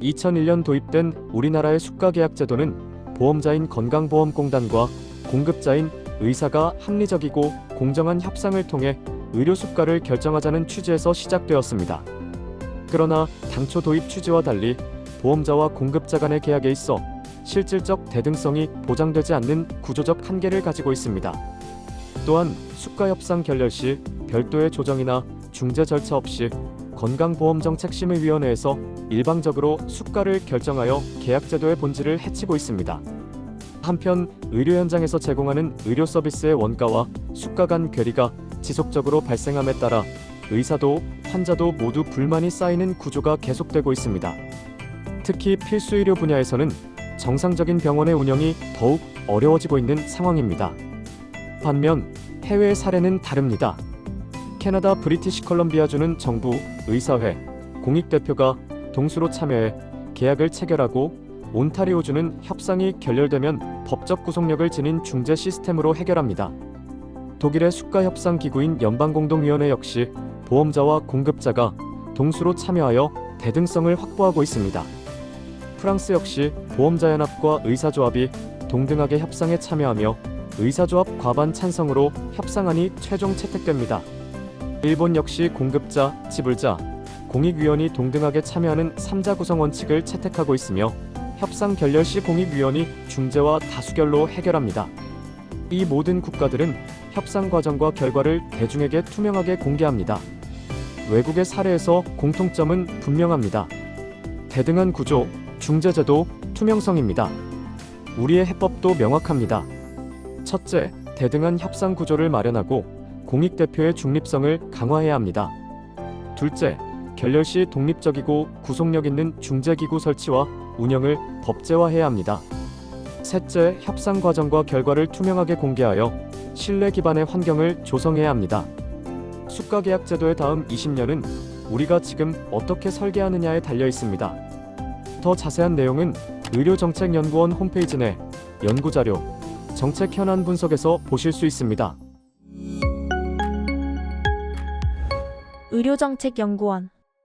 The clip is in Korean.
2001년 도입된 우리나라의 수가 계약 제도는 보험자인 건강보험공단과 공급자인 의사가 합리적이고 공정한 협상을 통해 의료 수가를 결정하자는 취지에서 시작되었습니다. 그러나 당초 도입 취지와 달리 보험자와 공급자 간의 계약에 있어 실질적 대등성이 보장되지 않는 구조적 한계를 가지고 있습니다. 또한 수가 협상 결렬 시 별도의 조정이나 중재 절차 없이 건강보험정책심의위원회에서 일방적으로 수가를 결정하여 계약제도의 본질을 해치고 있습니다. 한편 의료 현장에서 제공하는 의료 서비스의 원가와 수가 간 괴리가 지속적으로 발생함에 따라 의사도 환자도 모두 불만이 쌓이는 구조가 계속되고 있습니다. 특히 필수 의료 분야에서는 정상적인 병원의 운영이 더욱 어려워지고 있는 상황입니다. 반면 해외 사례는 다릅니다. 캐나다 브리티시 컬럼비아주는 정부, 의사회, 공익대표가 동수로 참여해 계약을 체결하고 온타리오주는 협상이 결렬되면 법적 구속력을 지닌 중재 시스템으로 해결합니다. 독일의 수가 협상 기구인 연방공동위원회 역시 보험자와 공급자가 동수로 참여하여 대등성을 확보하고 있습니다. 프랑스 역시 보험자연합과 의사조합이 동등하게 협상에 참여하며 의사조합 과반 찬성으로 협상안이 최종 채택됩니다. 일본 역시 공급자, 지불자, 공익위원이 동등하게 참여하는 3자 구성 원칙을 채택하고 있으며 협상 결렬 시 공익위원이 중재와 다수결로 해결합니다. 이 모든 국가들은 협상 과정과 결과를 대중에게 투명하게 공개합니다. 외국의 사례에서 공통점은 분명합니다. 대등한 구조, 중재제도, 투명성입니다. 우리의 해법도 명확합니다. 첫째, 대등한 협상 구조를 마련하고 공익대표의 중립성을 강화해야 합니다. 둘째, 결렬 시 독립적이고 구속력 있는 중재기구 설치와 운영을 법제화해야 합니다. 셋째, 협상 과정과 결과를 투명하게 공개하여 신뢰 기반의 환경을 조성해야 합니다. 수가 계약 제도의 다음 20년은 우리가 지금 어떻게 설계하느냐에 달려 있습니다. 더 자세한 내용은 의료정책연구원 홈페이지 내 연구자료, 정책 현안 분석에서 보실 수 있습니다. 의료정책연구원